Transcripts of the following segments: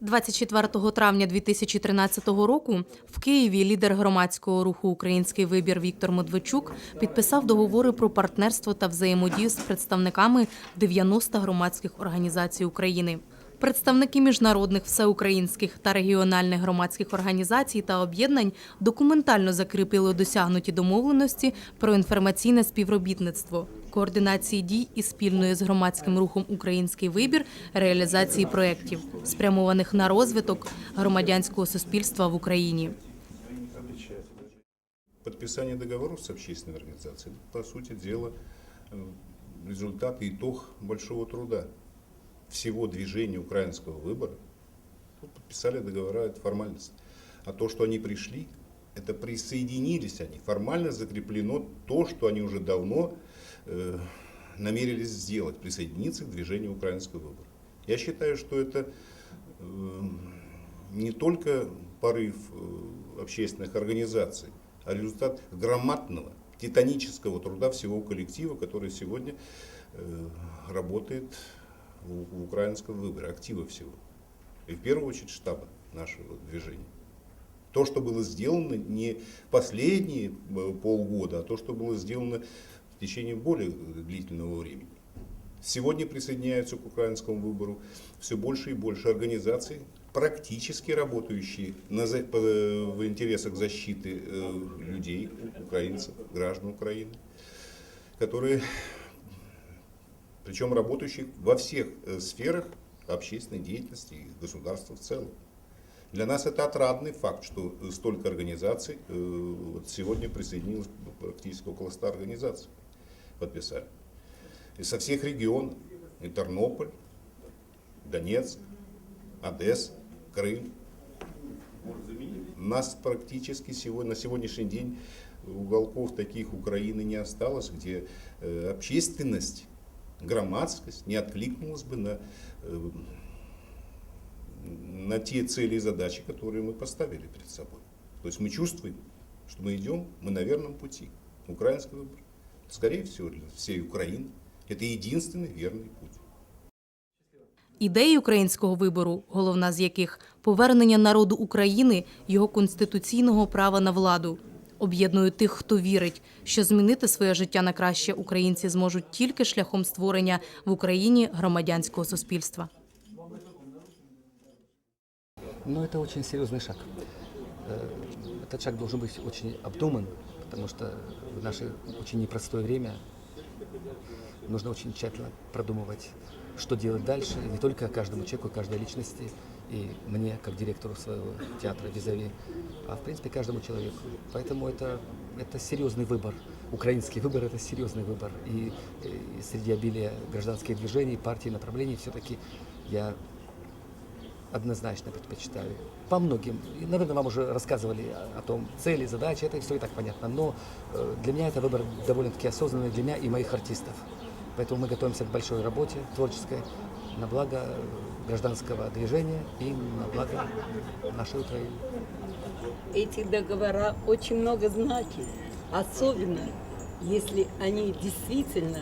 24 травня 2013 року в Києві лідер громадського руху Український вибір Віктор Медведчук підписав договори про партнерство та взаємодію з представниками 90 громадських організацій України. Представники міжнародних, всеукраїнських та регіональних громадських організацій та об'єднань документально закріпили досягнуті домовленості про інформаційне співробітництво, координації дій і спільної з громадським рухом Український вибір реалізації проєктів, спрямованих на розвиток громадянського суспільства в Україні. Подписание договоров с общественной организацией, это, по сути дела, э, результат и итог большого труда всего движения украинского выбора. Ну, Подписали договора, это формальность. А то, что они пришли, Это присоединились они. Формально закреплено то, что они уже давно э, намерились сделать, присоединиться к движению украинского выбора. Я считаю, что это э, не только порыв э, общественных организаций, а результат громадного, титанического труда всего коллектива, который сегодня э, работает в, в украинском выборе, актива всего. И в первую очередь штаба нашего движения. То, что было сделано не последние э, полгода, а то, что было сделано в течение более длительного времени. Сегодня присоединяются к украинскому выбору все больше и больше организаций, практически работающие на в интересах защиты э, людей, украинцев, граждан Украины, которые, причем работающих во всех э, сферах общественной деятельности и государства в целом. Для нас это отрадный факт, что э, столько организаций э, сегодня присоединилось практически около 100 организаций, подписали. И со всех регионов, и Тернополь, Донецк, Одесса, Крым. Нас практически сегодня, на сегодняшний день уголков таких Украины не осталось, где э, общественность, громадскость не откликнулась бы на, на те цели и задачи, которые мы поставили перед собой. То есть мы чувствуем, что мы идем, мы на верном пути. Украинский выбор, скорее всего, для всей Украины, это единственный верный путь. Ідеї українського вибору, головна з яких повернення народу України його конституційного права на владу, об'єднують тих, хто вірить, що змінити своє життя на краще українці зможуть тільки шляхом створення в Україні громадянського суспільства. Но это очень серьезный шаг. Э, Этот шаг должен быть очень обдуман, потому что в наше очень непростое время нужно очень тщательно продумывать, что делать дальше, не только каждому человеку, каждой личности, и мне, как директору своего театра Визави, а в принципе каждому человеку. Поэтому это, это серьезный выбор. Украинский выбор – это серьезный выбор. И, и среди обилия гражданских движений, партий, направлений все-таки я однозначно предпочитаю. По многим. Наверное, вам уже рассказывали о том цели, задачи, это все и так понятно. Но э, для меня это выбор довольно-таки осознанный для меня и моих артистов. Поэтому мы готовимся к большой работе творческой на благо э, гражданского движения и на благо нашей Украины. эти договора очень много значат, особенно если они действительно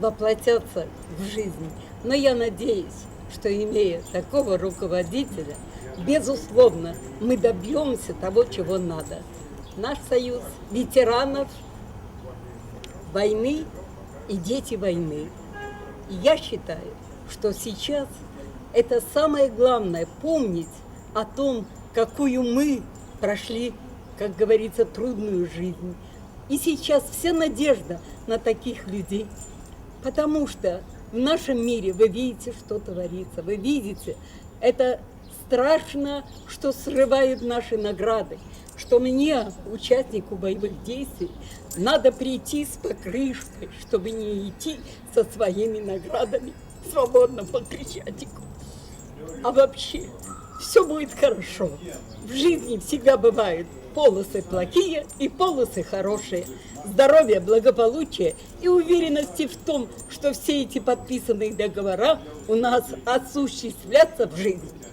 воплотятся в жизнь. Но я надеюсь, что имея такого руководителя, безусловно, мы добьемся того, чего надо. Наш союз ветеранов войны и дети войны. И я считаю, что сейчас это самое главное помнить о том, какую мы прошли, как говорится, трудную жизнь. И сейчас вся надежда на таких людей. Потому что в нашем мире вы видите, что творится. Вы видите, это страшно, что срывают наши награды. Что мне, участнику боевых действий, надо прийти с покрышкой, чтобы не идти со своими наградами свободно по Крещатику. А вообще, все будет хорошо. В жизни всегда бывают полосы плохие и полосы хорошие. Здоровья, благополучия и уверенности в том, что все эти подписанные договора у нас осуществлятся в жизни.